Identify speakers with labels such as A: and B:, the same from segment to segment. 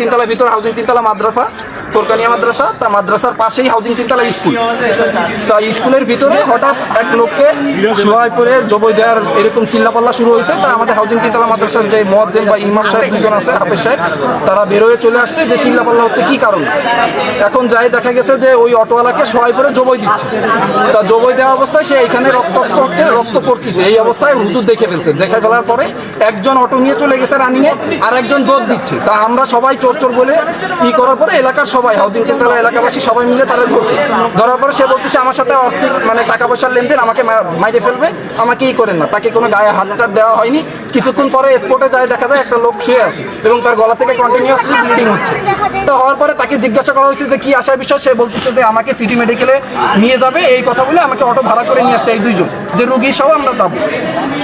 A: তিনতলা ভিতরে হাউজিং তিনতলা মাদ্রাসা। মাদ্রাসা, তা মাদ্রাসার পাশেই হাউজিং তিনতলা স্কুল তা স্কুলের ভিতরে হঠাৎ এক লোককে পরে জবই দেওয়ার এরকম চিল্লাপাল্লা শুরু হয়েছে। তা আমাদের হাউজিং তিনতলা মাদ্রাসার যে মহাজেন বা ইমাম সাহেব দুজন আছে, হাফেজ সাহেব, তারা চলে আসছে যে চিল্লাপাল্লা হচ্ছে কি কারণ? এখন যাই দেখা গেছে যে ওই অটোওয়ালাকে সবাই পরে জবই দিচ্ছে। তা জবই দেওয়া অবস্থায় সে এখানে রক্তাক্ত হচ্ছে, রক্ত পড়তেছে। এই অবস্থায় হুজুর দেখে ফেলছে। দেখে ফেলার পরে একজন অটো নিয়ে চলে গেছে রানিংয়ে আর একজন দৌড় দিচ্ছে। তা আমরা সবাই চোর চোর বলে ই করার পরে এলাকার সবাই, হাউজিং কেন্দ্রালা এলাকাবাসী সবাই মিলে তারা ধরছে ধরার পরে সে বলতেছে, আমার সাথে আর্থিক মানে টাকা পয়সার লেনদেন আমাকে মাইরে ফেলবে, আমাকে ই করেন না। তাকে কোনো গায়ে হাত টাত দেওয়া হয়নি। কিছুক্ষণ পরে স্পটে যায়, দেখা যায় একটা লোক শুয়ে আছে এবং তার গলা থেকে কন্টিনিউয়াসলি ব্লিডিং হচ্ছে। তো হওয়ার পরে তাকে জিজ্ঞাসা করা হয়েছে যে, কি আসার বিষয়? সে বলতেছে যে, আমাকে সিটি মেডিকেলে নিয়ে যাবে, এই কথা বলে আমাকে অটো ভাড়া করে নিয়ে আসতে এই দুইজন, যে রুগী সহ আমরা যাব।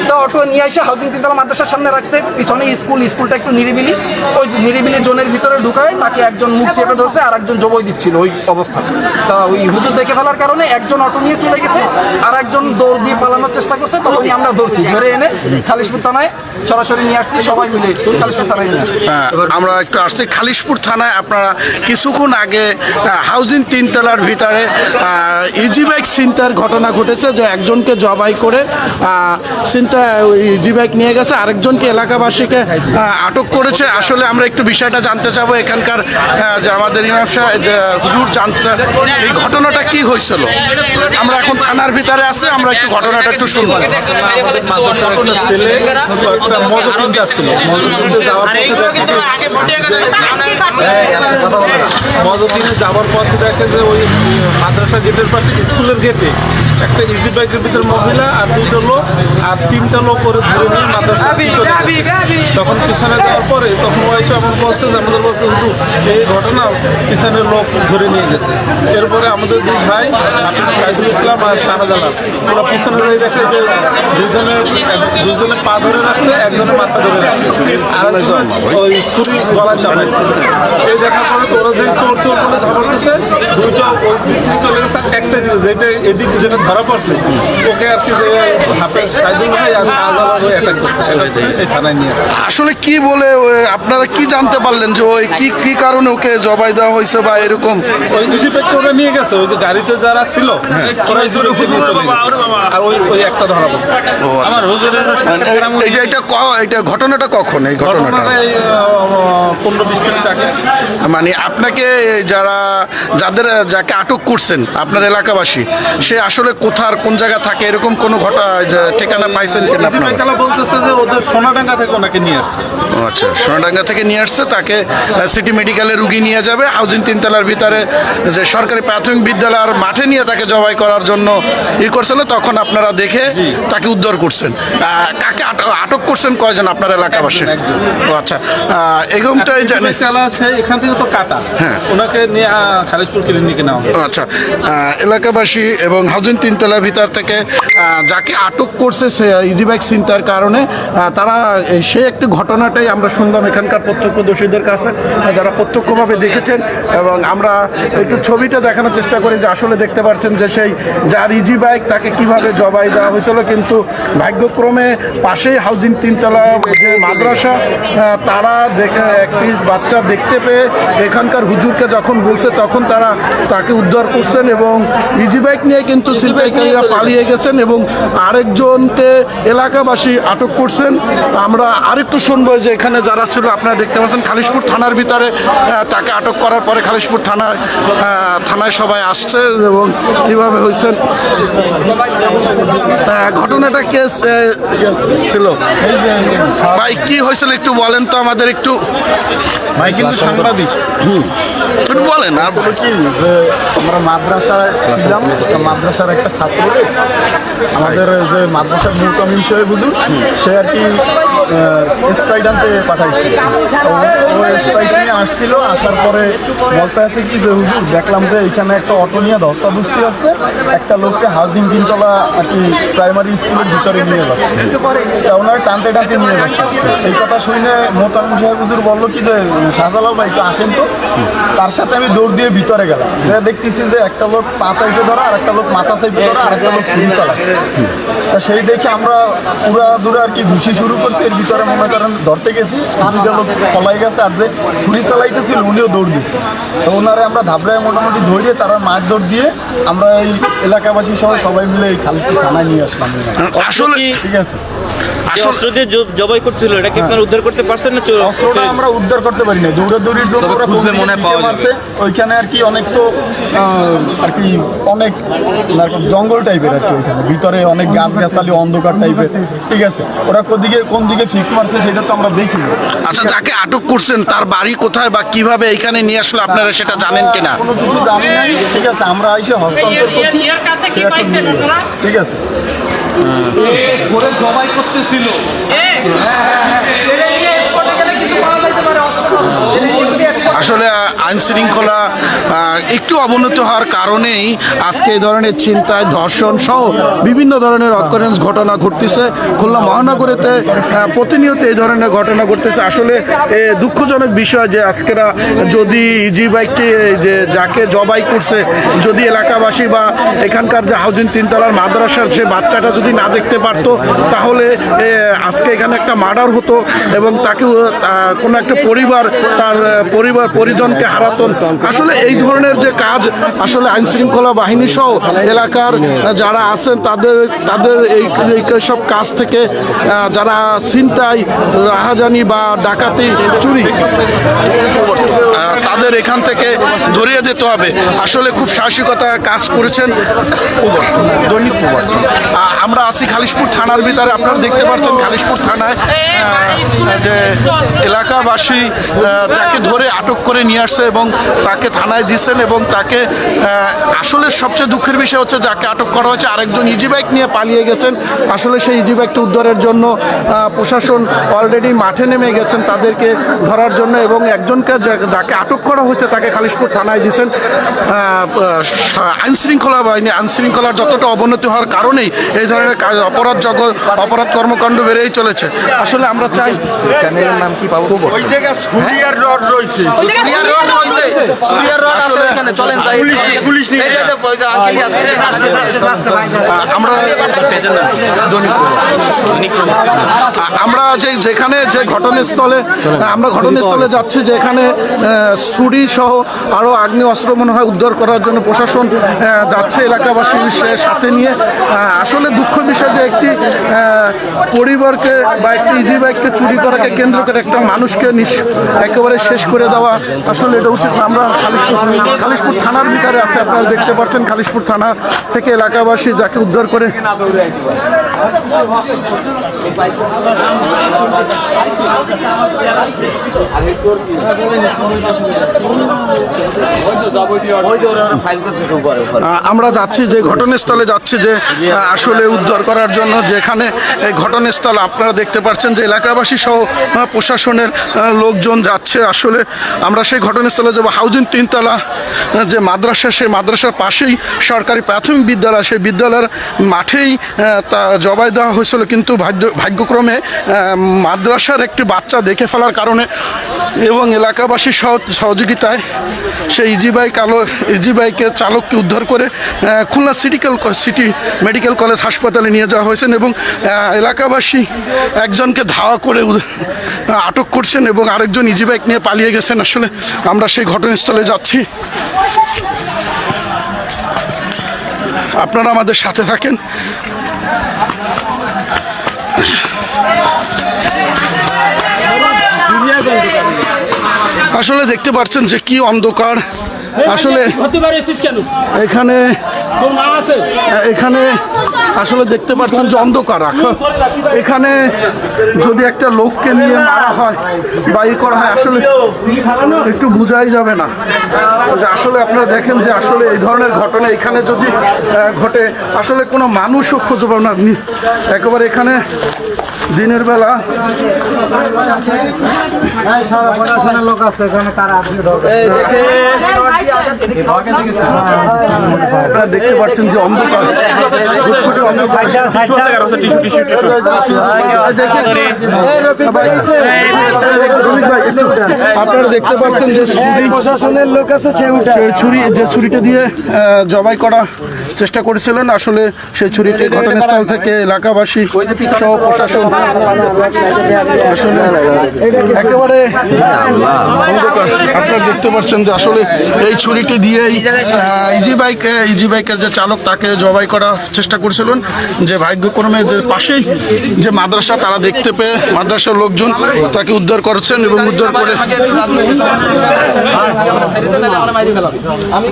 A: তো অটো নিয়ে এসে হাউজিং তিনতলা মাদ্রাসার সামনে রাখছে। পিছনে স্কুল, স্কুলটা একটু নিরিবিলি। ওই নিরিবিলি জোনের ভিতরে ঢুকায় তাকে একজন মুখ চেপে ধরছে। আর একজন জবই দিচ্ছিল ওই অবস্থা। তা ওই হুজুর দেখে ফেলার কারণে একজন অটো নিয়ে চলে গেছে আর একজন দৌড় দিয়ে পালানোর চেষ্টা করছে তখনই আমরা ধরছি। ধরে এনে খালিশপুর থানায় সরাসরি নিয়ে আসছি সবাই মিলে খালিশপুর থানায় নিয়ে আসছি।
B: হ্যাঁ, আমরা একটু আসছি খালিশপুর থানায়। আপনারা কিছুক্ষণ আগে হাউজিং তিনতলার ভিতরে ইজি বাইক ছিনতার ঘটনা ঘটেছে যে একজনকে জবাই করে চিন্তা ইজি বাইক নিয়ে গেছে আরেকজনকে এলাকাবাসীকে আটক করেছে। আসলে আমরা একটু বিষয়টা জানতে চাবো এখানকার যে আমাদের হুজুর জানছে এই ঘটনাটা কি হয়েছিল। আমরা এখন থানার ভিতরে আছে, আমরা একটু ঘটনাটা একটু শুনব।
C: আমাদের একটা ছেলে একটা মজা কিনতে আসছিল মজা কিনতে যাওয়ার পথে কিনে যাওয়ার পথে দেখে যে ওই মাদ্রাসা গেটের পাশে, স্কুলের গেটে একটা ইজি বাইকের ভিতরে মহিলা আর দুটো লোক আর তিনটা লোক করে ধরে নিয়ে মাদ্রাসা তখন পিছনে যাওয়ার পরে তখন এসে আমার বলছে যে আমাদের বলছে হুজুর এই ঘটনা পিছনে লোক ধরে নিয়ে গেছে। এরপরে আমাদের দুই ভাই সাইদুল ইসলাম আর শাহজালাল ওরা পিছনে যাই দেখে যে দুজনের দুজনে পা ধরে রাখছে একজনে মাথা ধরে রাখছে। আর ওই ছুরি গলায় চালাইছে এই দেখার পরে তো ওরা যে চোর চোর বলে ধরতেছে দুইটা ওই চলে গেছে একটা যেটা এদিক যেটা ধরা পড়ছে ওকে আর কি যে সাইদুল ভাই আর অ্যাটাক করছে থানায় নিয়ে
B: আসলে কি বলে ওই আপনারা কি জানতে পারলেন যে ওই কি কি কারণে ওকে জবাই দেওয়া হয়েছে বা এরকম?
C: ওই ব্যাগ করে নিয়ে গেছে ওই যে গাড়িতে যারা ছিল গেছে। আর ওই ওই একটা ধরা পড়ছে।
B: ও আচ্ছা।
C: আমার হুজুরের
B: এটা এটা ক- এটা ঘটনাটা কখন এই ঘটনাটা?
C: ঘটনাটা পনেরো বিশ মিনিট আগে।
B: মানে আপনাকে যারা যাদের যাকে আটক করছেন আপনার এলাকাবাসী সে আসলে কোথার কোন জায়গা থাকে এরকম কোনো ঘটা ঠিকানা পাইছেন কিনা আপনারা?
C: বলতেছে যে ওদের সোনাডাঙ্গা থেকে ওনাকে নিয়ে আসছে।
B: আচ্ছা সোনাডাঙ্গা থেকে নিয়ে আসছে তাকে সিটি মেডিকেলে রুগী নিয়ে যাবে হাউজিং তিনতলার ভিতরে যে সরকারি প্রাথমিক বিদ্যালয়ের মাঠে নিয়ে তাকে জবাই করার জন্য ই করছিল তখন আপনারা দেখে তাকে উদ্ধার করছেন। কাকে আটক করছেন কয়জন আপনার এলাকাবাসী? ও আচ্ছা এরকমটাই জানে।
C: এখান থেকে তো কাটা।
B: হ্যাঁ।
C: ওনাকে নিয়ে খালিশপুর ক্লিনিকে নেওয়া
B: আচ্ছা এলাকাবাসী এবং হাউজিং তিনতলা ভিতর থেকে যাকে আটক করছে সে ইজি বাইক চিন্তার কারণে তারা, এই সে একটি ঘটনাটাই আমরা শুনলাম এখানকার প্রত্যক্ষদর্শীদের কাছে যারা প্রত্যক্ষভাবে দেখেছেন এবং আমরা একটু ছবিটা দেখানোর চেষ্টা করি যে আসলে দেখতে পাচ্ছেন যে সেই, যার ইজি বাইক তাকে কীভাবে জবাই দেওয়া হয়েছিল, কিন্তু ভাগ্যক্রমে পাশেই হাউজিং তিনতলা, যে মাদ্রাসা তারা দেখে একটি বাচ্চা দেখতে পেয়ে এখানকার হুজুরকে যখন বলছে, তখন তারা তাকে উদ্ধার করছেন এবং ইজি বাইক নিয়ে কিন্তু শিল্পীকারীরা পালিয়ে গেছেন এবং আরেকজনকে এলাকাবাসী আটক করছেন। আমরা আরেকটু শুনব যে এখানে যারা ছিল আপনারা দেখতে পাচ্ছেন খালিশপুর থানার ভিতরে তাকে আটক করার পরে খালিশপুর থানায় থানায় সবাই আসছে এবং কীভাবে হয়েছেন ঘটনাটা কেস ছিল? ভাই কি হয়েছিল একটু বলেন তো আমাদের একটু।
C: ভাই কিন্তু সাংবাদিক।
B: একটু বলেন, আর
D: কি, যে আমরা মাদ্রাসায় ছিলাম মাদ্রাসার একটা ছাত্র, আমাদের যে মাদ্রাসার মূল কমিন সাহেব হুজুর সে আর কি স্প্রাইট আনতে পাঠাইছিল তো ও স্প্রাইট নিয়ে আসছিল, আসার পরে বলতে আছে কি যে, হুজুর, দেখলাম যে এখানে একটা অটো নিয়ে ধস্তাধস্তি আছে। একটা লোককে হাউজিং তিনতলা আর কি প্রাইমারি স্কুলের ভিতরে নিয়ে যাচ্ছে। তা ওনার টানতে টানতে নিয়ে যাচ্ছে। এই কথা শুনে মোতামিম সাহেব হুজুর বলল, কি যে, শাহজালাল ভাই একটু আসেন তো। তার সাথে আমি দৌড় দিয়ে ভিতরে গেলাম। যে দেখতেছি যে একটা লোক পা সাইডে ধরা, আর একটা লোক মাথা সাইডে ধরা, আর একটা লোক ছুরি চালাচ্ছে। তা সেই দেখে আমরা পুরা দূরে আর কি ঘুষি শুরু করছি, এর ভিতরে মনে করেন ধরতে গেছি দুইটা লোক পলাই গেছে আর যে ছুরি চালাইতেছিল উনিও দৌড় দিয়েছে তো ওনারে আমরা ধাবড়ায় মোটামুটি ধরিয়ে তারা মাছ দৌড় দিয়ে আমরা এই এলাকাবাসী সহ সবাই মিলে এই খালি থানায় নিয়ে আসলাম।
B: আসলে
D: ঠিক আছে।
E: জবাই করছিল এটা কি আপনারা উদ্ধার করতে পারছেন না
D: অস্ত্রটা আমরা উদ্ধার করতে পারি না দৌড়াদৌড়ির জন্য ওরা
A: খুঁজলে মনে পাওয়া যাবে।
D: ওইখানে আর কি অনেক তো আর কি অনেক জঙ্গল টাইপের আর কি ওইখানে। ভিতরে অনেক গাছ গাছালি অন্ধকার টাইপের। ঠিক আছে? ওরা কোদিকে কোন দিকে ফিক মারছে সেটা তো আমরা দেখি
B: আচ্ছা যাকে আটক করছেন তার বাড়ি কোথায় বা কীভাবে এখানে নিয়ে আসলে আপনারা সেটা জানেন কিনা?
D: কোনো কিছু জানি নাই। ঠিক আছে আমরা এসে হস্তান্তর করছি? ঠিক আছে?
C: করে জবাই করতেছিল
B: আসলে আইন শৃঙ্খলা একটু অবনত হওয়ার কারণেই আজকে এই ধরনের চিন্তায় ধর্ষণ সহ বিভিন্ন ধরনের অকারেন্স ঘটনা ঘটতেছে। খুলনা মহানগরীতে প্রতিনিয়ত এই ধরনের ঘটনা ঘটতেছে। আসলে দুঃখজনক বিষয় যে আজকেরা যদি ইজি বাইকটি যে, যাকে জবাই করছে, যদি এলাকাবাসী বা এখানকার যে হাউজিং তিনতলার মাদ্রাসার সে বাচ্চাটা যদি না দেখতে পারতো, তাহলে আজকে এখানে একটা মার্ডার হতো এবং তাকে কোনো একটা পরিবার তার পরিবার পরিজনকে হারাতন। আসলে এই ধরনের যে কাজ, আসলে আইন শৃঙ্খলা বাহিনী সহ এলাকার যারা আছেন, তাদের তাদের এই সব কাজ থেকে যারা ছিনতাই রাহাজানি বা ডাকাতি চুরি। তাদের এখান থেকে ধরিয়ে দিতে হবে। আসলে খুব সাহসিকতা কাজ করেছেন। আমরা আছি খালিশপুর থানার ভিতরে, আপনারা দেখতে পাচ্ছেন খালিশপুর থানায় যে এলাকাবাসী তাকে ধরে আটক করে নিয়ে আসছে এবং তাকে থানায় দিয়েছেন এবং তাকে আসলে সবচেয়ে দুঃখের বিষয় হচ্ছে যাকে আটক করা হয়েছে আরেকজন ইজি বাইক নিয়ে পালিয়ে গেছেন। আসলে সেই ইজি বাইকটা উদ্ধারের জন্য প্রশাসন অলরেডি মাঠে নেমে গেছেন তাদেরকে ধরার জন্য এবং একজনকে যাকে আটক করা হয়েছে তাকে খালিশপুর থানায় দিয়েছেন আইনশৃঙ্খলা বাহিনী আইন শৃঙ্খলার যতটা অবনতি হওয়ার কারণেই এই ধরনের কাজ অপরাধ জগৎ অপরাধ কর্মকাণ্ড বেড়েই চলেছে। আসলে আমরা চাই
F: রড রয়েছে
A: সুরিয়ার রড রয়েছে।
B: আমরা যে যেখানে যে ঘটনাস্থলে আমরা ঘটনাস্থলে যাচ্ছি যেখানে ছুরি সহ আরও আগ্নেয় অস্ত্র মনে হয় উদ্ধার করার জন্য প্রশাসন যাচ্ছে এলাকাবাসীর সাথে নিয়ে। আসলে দুঃখ বিষয় যে একটি পরিবারকে বা একটি ইজি বাইককে চুরি করাকে কেন্দ্র করে একটা মানুষকে নিঃস- একেবারে শেষ করে দেওয়া আসলে এটা উচিত। আমরা খালিশপুর খালিশপুর থানার ভিতরে আছে, আপনারা দেখতে পাচ্ছেন খালিশপুর থানা থেকে এলাকাবাসী যাকে উদ্ধার করে আমরা যাচ্ছি যে ঘটনাস্থলে যাচ্ছি যে আসলে উদ্ধার করার জন্য, যেখানে এই ঘটনাস্থল আপনারা দেখতে পাচ্ছেন যে এলাকাবাসী সহ প্রশাসনের লোকজন যাচ্ছে। আসলে আমরা সেই ঘটনাস্থলে যাব। হাউজিং তিনতলা যে মাদ্রাসা, সেই মাদ্রাসার পাশেই সরকারি প্রাথমিক বিদ্যালয়, সেই বিদ্যালয়ের মাঠেই তা জবাই দেওয়া হয়েছিল। কিন্তু ভাগ্য ভাগ্যক্রমে মাদ্রাসার একটি বাচ্চা দেখে ফেলার কারণে এবং এলাকাবাসীর সহ- সহযোগিতায় সেই ইজি বাইক আলো ইজি বাইকের চালককে উদ্ধার করে খুলনা সিটিক্যাল সিটি মেডিকেল কলেজ হাসপাতালে নিয়ে যাওয়া হয়েছেন এবং এলাকাবাসী একজনকে ধাওয়া করে আটক করছেন এবং আরেকজন ইজি বাইক নিয়ে পালিয়ে গেছেন। আসলে আমরা সেই ঘটনাস্থলে যাচ্ছি। আপনারা আমাদের সাথে থাকেন। আসলে দেখতে পাচ্ছেন যে কি অন্ধকার। আসলে এখানে এখানে আসলে দেখতে পাচ্ছেন যে অন্ধকার এখানে যদি একটা লোককে নিয়ে মারা হয় বা ই করা হয় আসলে একটু বোঝাই যাবে না যে আসলে আপনারা দেখেন যে আসলে এই ধরনের ঘটনা এখানে যদি ঘটে আসলে কোনো মানুষও খুঁজে পাবে না একেবারে এখানে দিনের বেলা আপনারা দেখতে পাচ্ছেন যে অন্ধকার ঘুটঘুটে অন্ধকার। আপনারা দেখতে পাচ্ছেন যে ছুরি প্রশাসনের লোক আছে সে ছুরি যে ছুরিটা দিয়ে আহ, জবাই করা চেষ্টা করেছিলেন, আসলে সেই ছুরিটি ঘটনাস্থল থেকে এলাকাবাসী সহ প্রশাসন আসলে একেবারে। আপনারা দেখতে পাচ্ছেন যে আসলে এই ছুরিটি দিয়েই ইজি বাইক ইজি বাইকের যে চালক, তাকে জবাই করার চেষ্টা করেছিলেন যে ভাগ্যক্রমে যে পাশেই যে মাদ্রাসা, তারা দেখতে পেয়ে মাদ্রাসার লোকজন তাকে উদ্ধার করেছেন এবং উদ্ধার করে
A: আমি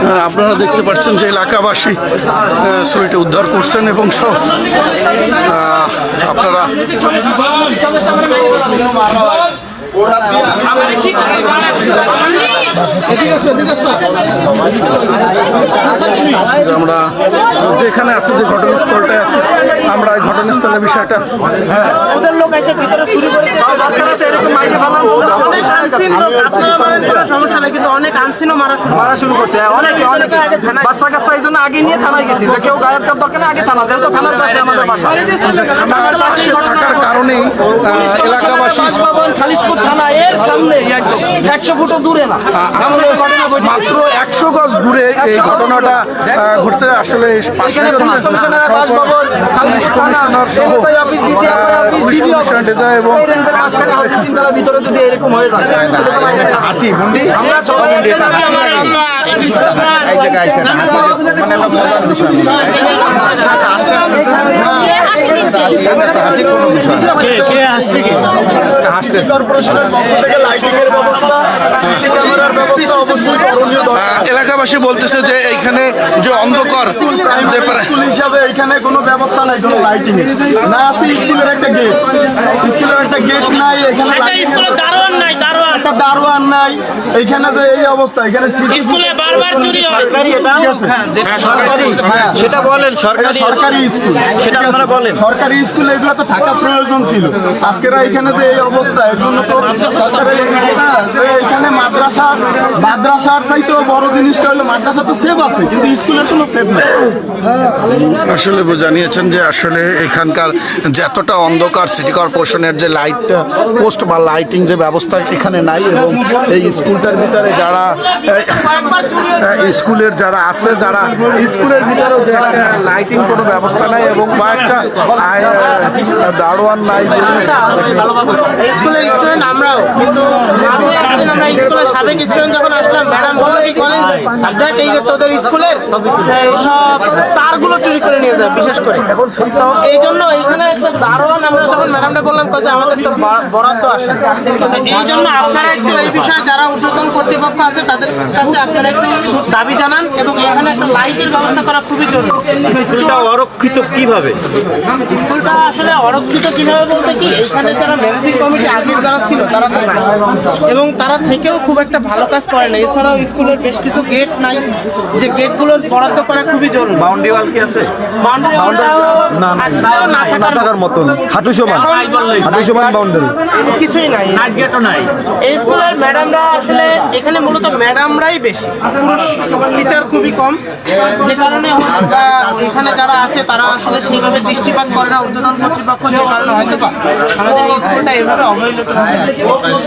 B: আহ, আপনারা দেখতে পাচ্ছেন যে এলাকাবাসী আহ, উদ্ধার করছেন এবং সব আপনারা আমরা যেখানে আছে যে ঘটনাস্থলটায় আছে আমরা এই ঘটনাস্থলের বিষয়টা
A: আছে এরকম মাইরে ফেলাম
G: সমস্যা নাই কিন্তু অনেক আনসিনও মারা শুরু
A: মারা শুরু করছে হ্যাঁ, অনেকে অনেকে। বাচ্চা কাচ্চা এই জন্য আগে নিয়ে থানায় গেছি যে কেউ করার দরকার আগে থানা যেহেতু থানার পাশে আমাদের বাসা। থানার
B: থাকার কারণেই এলাকাবাসী
A: বাসভবন খালিশপুর থানা এর সামনে একদম। একশো ফুটও দূরে না। এমন ঘটনা ঘটেছে।
B: মাত্র একশো গজ দূরে এই ঘটনাটা ঘটছে আসলে পাশে
A: এখানে পুলিশ কমিশনারের বাসভবন, খালিশপুর থানা, SI office, DCI office,
B: police
A: DDO
B: commissioner এবং
A: এই রেঞ্জের মাঝখানে হয়তো তিনতলার ভিতরে যদি এরকম হয়ে।
D: কর্পোরেশনের পক্ষ থেকে লাইটিং এর ব্যবস্থা ক্যামেরার ব্যবস্থা অবশ্যই করণীয়
B: এলাকাবাসী বলতেছে যে এইখানে যে অন্ধকার যে প্রায়-
D: স্কুল হিসাবে এখানে কোনো ব্যবস্থা নাই কোনো লাইটিং এর না আছে স্কুলের একটা গেট স্কুলের একটা গেট নাই এখানে
G: দারোয়ান নাই দারোয়ান
D: একটা দারোয়ান নাই এইখানে যে এই অবস্থা এখানে
G: স্কুলে বারবার চুরি হয়।
D: হ্যাঁ
E: সেটা বলেন সরকারি
D: সরকারি স্কুল।
E: সেটা আপনারা বলেন।
D: সরকারি স্কুল এগুলো তো থাকা প্রয়োজন ছিল। আজকের এখানে যে এই অবস্থা, এর জন্য তো এখানে মাদ্রাসা, মাদ্রাসার চাইতেও বড় জিনিসটা হলো মাদ্রাসা তো সেভ আছে, কিন্তু স্কুলের কোনো সেভ নেই।
B: আসলে জানিয়েছেন যে আসলে এখানকার যতটা অন্ধকার সিটি কর্পোরেশনের যে লাইট পোস্ট বা লাইটিং যে ব্যবস্থা এখানে নাই এবং এই স্কুলটার ভিতরে যারা স্কুলের যারা আছে, যারা স্কুলের ভিতরেও যে একটা লাইটিং কোনো ব্যবস্থা নাই এবং কয়েকটা দারোয়ান নাই।
G: স্কুলের স্টুডেন্ট আমরাও। কিন্তু আমরা স্কুলের সাবেক স্টুডেন্ট যখন আসলাম ম্যাডাম বলল কি কলেজ দেখ এই যে তোদের স্কুলের সব তারগুলো চুরি করে নিয়ে যায় বিশেষ করে। এই জন্য এইখানে একটা দারোয়ান আমরা যখন ম্যাডামটা বললাম যে আমাদের তো বরাদ্দ আসে এই জন্য আপনারা একটু এই বিষয়ে যারা ঊর্ধ্বতন কর্তৃপক্ষ আছে তাদের কাছে আপনারা একটু দাবি জানান এবং এখানে একটা লাইটের ব্যবস্থা করা খুবই জরুরি।
E: অরক্ষিত কীভাবে?
G: স্কুলটা আসলে অরক্ষিত কীভাবে বলতে কি এখানে যারা ম্যানেজিং কমিটি আগের যারা ছিল তারা থাকে এবং তারা থেকেও খুব একটা ভালো কাজ করে না। এছাড়াও স্কুলের বেশ কিছু গেট নাই। যে গেটগুলো বরাদ্দ করা খুবই জরুরি।
E: বাউন্ডারি ওয়াল কি আছে?
G: বাউন্ডারি না না থাকার
D: মতন। হাঁটু সমান। হাঁটু সমান বাউন্ডারি
G: কিছুই নাই। এই স্কুলের ম্যাডামরা আসলে এখানে মূলত ম্যাডামরাই বেশি। পুরুষ টিচার খুবই কম। যে কারণে এখানে যারা আছে তারা আসলে সেইভাবে দৃষ্টিপাত করে না ঊর্ধ্বতন কর্তৃপক্ষ যে কারণে হয়তো বা আমাদের এই স্কুলটা এভাবে অবহেলিত হয়ে আছে।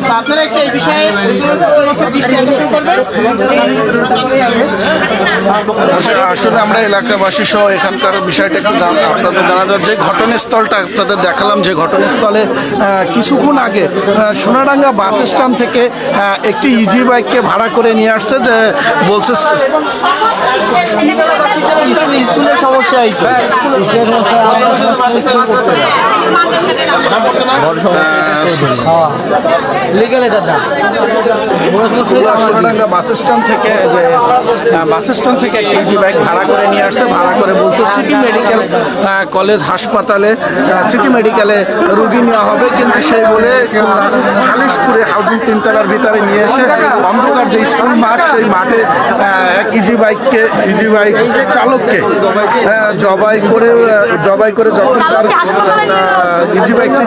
G: তো আপনারা একটু এই বিষয়ে ঊর্ধ্বতন কর্তৃপক্ষের দৃষ্টি আকর্ষণ করবেন
B: আসলে আমরা এলাকাবাসী সহ এখানকার বিষয়টা একটু আপনাদের জানা যায় যে ঘটনাস্থলটা আপনাদের দেখালাম যে ঘটনাস্থলে কিছুক্ষণ আগে সোনাডাঙ্গা বাস স্ট্যান্ড থেকে একটি ইজি বাইককে ভাড়া করে নিয়ে আসছে যে বলছে
E: স্কুলের সমস্যা এই তো।
B: বাস স্ট্যান্ড থেকে যে বাস স্ট্যান্ড থেকে একটা ইজি বাইক ভাড়া করে নিয়ে আসছে ভাড়া করে বলছে সিটি মেডিকেল কলেজ হাসপাতালে সিটি মেডিকেলে রুগী নেওয়া হবে কিন্তু সেই বলে খালিশপুরে হাউজিং তিনতলার ভিতরে নিয়ে এসে অন্ধকার যে স্কুল মাঠ সেই মাঠে এক ইজি বাইককে ইজি বাইক চালককে জবাই করে জবাই করে যখন তার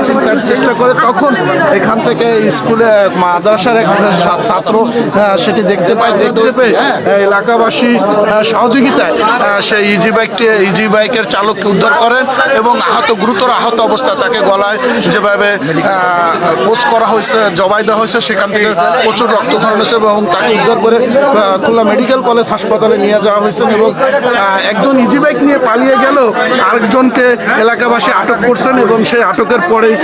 B: চিন্তার চেষ্টা করে তখন এখান থেকে স্কুলে, মাদ্রাসার এক ছাত্র সেটি দেখতে পায়। দেখতে পেয়ে এলাকাবাসী সহযোগিতায় সেই ইজি বাইকটি, ইজি বাইকের চালককে উদ্ধার করেন এবং আহত, গুরুতর আহত অবস্থা তাকে গলায় যেভাবে পোস্ট করা হয়েছে, জবাই দেওয়া হয়েছে, সেখান থেকে প্রচুর রক্তক্ষরণ হয়েছে এবং তাকে উদ্ধার করে খুলনা মেডিকেল কলেজ হাসপাতালে নিয়ে যাওয়া হয়েছে এবং একজন ইজি বাইক নিয়ে পালিয়ে গেল আরেকজনকে এলাকাবাসী আটক করছেন এবং সেই আটকের পরেই